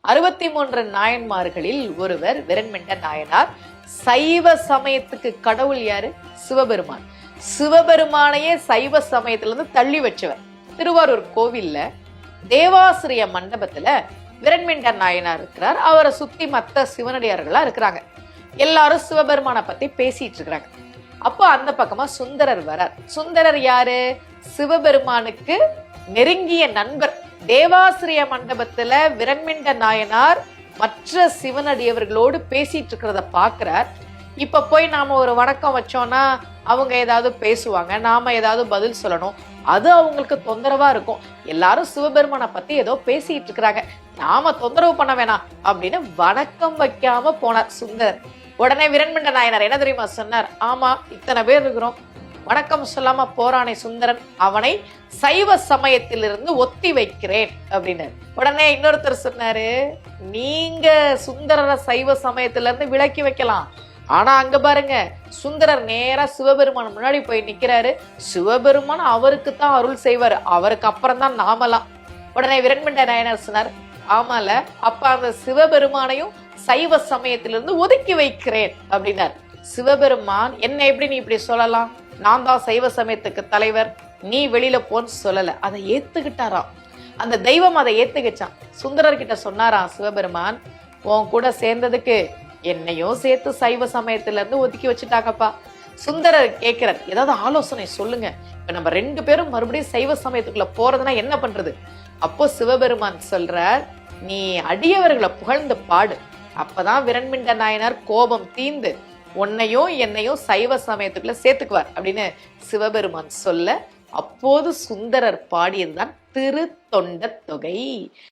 அறுபத்தி மூன்று நாயன்மார்களில் ஒருவர் விரண்மெண்ட நாயனார். சைவ சமயத்துக்கு கடவுள் யாரு? சிவபெருமான். சிவபெருமானையே சைவ சமயத்துல இருந்து தள்ளி வச்சவர். திருவாரூர் கோவில்ல தேவாசிரிய மண்டபத்துல விரண்மெண்ட நாயனார் இருக்கிறார். அவரை சுத்தி மத்த சிவனடியார்களா இருக்கிறாங்க. எல்லாரும் சிவபெருமானை பத்தி பேசிட்டு இருக்கிறாங்க. அப்போ அந்த பக்கமா சுந்தரர் வரார். சுந்தரர் யாரு? சிவபெருமானுக்கு நெருங்கிய நண்பர். தேவாசிரிய மண்டபத்துல விரண்மிண்ட நாயனார் மற்ற சிவனடியவர்களோடு பேசிட்டு இருக்கிறத பாக்குறார். இப்ப போய் நாம ஒரு வணக்கம் வச்சோம்னா அவங்க ஏதாவது பேசுவாங்க நாம ஏதாவது பதில் சொல்லணும். அது அவங்களுக்கு தொந்தரவா இருக்கும். எல்லாரும் சிவபெருமானை பத்தி ஏதோ பேசிட்டு இருக்கிறாங்க. நாம தொந்தரவு பண்ண வேணாம் அப்படின்னு வணக்கம் வைக்காம போனார் சுந்தரர் உடனே விரண்மிண்ட நாயனார் என்ன தெரியுமா சொன்னார்? ஆமா இத்தனை பேர் இருக்கிறோம். வணக்கம் சொல்லாம போறானே சுந்தரன். அவனை சைவ சமயத்திலிருந்து ஒத்தி வைக்கிறேன் அப்படின்னாரு உடனே இன்னொருத்தர் சொன்னாரு நீங்க சுந்தரரை சைவ சமயத்துல இருந்து விலக்கி வைக்கலாம். ஆனா அங்க பாருங்க சுந்தரர் நேரா சிவபெருமான் முன்னாடி போய் நிக்கிறாரு. சிவபெருமான் அவருக்கு தான் அருள் செய்வார். அவருக்கு அப்புறம் தான் நாமலாம் உடனே விரண்மண்ட நாயனார் சொன்னார் ஆமால அப்ப அந்த சிவபெருமானையும் சைவ சமயத்திலிருந்து ஒதுக்கி வைக்கிறேன். அப்படின்னார். சிவபெருமான் என்ன எப்படி நீ இப்படி சொல்லலாம்? நான் தான் சைவ சமயத்துக்கு தலைவர் நீ வெளியில போன்னு சொல்லலை. அதை ஏத்துக்கிட்டாராம் அந்த தெய்வம் அதை ஏத்துக்கிச்சான். சுந்தரர்கிட்ட சொன்னாராம் சிவபெருமான் உன் கூட சேர்ந்ததுக்கு என்னையும் சேர்த்து சைவ சமயத்துல இருந்து ஒதுக்கி வச்சுட்டாங்கப்பா. சுந்தரர் கேட்கிறார் ஏதாவது ஆலோசனை சொல்லுங்க. இப்ப நம்ம ரெண்டு பேரும் மறுபடியும் சைவ சமயத்துக்குள்ள போறதுன்னா என்ன பண்றது? அப்போ சிவபெருமான் சொல்றார் நீ அடியவர்களை புகழ்ந்து பாடு. அப்பதான் விரண்மிண்ட நாயனார் கோபம் தீந்து உன்னையும் என்னையும் சைவ சமயத்துக்குள்ள சேர்த்துக்குவார் அப்படின்னு சிவபெருமான் சொல்ல அப்போது சுந்தரர் பாடியதுதான் திருத்தொண்ட தொகை.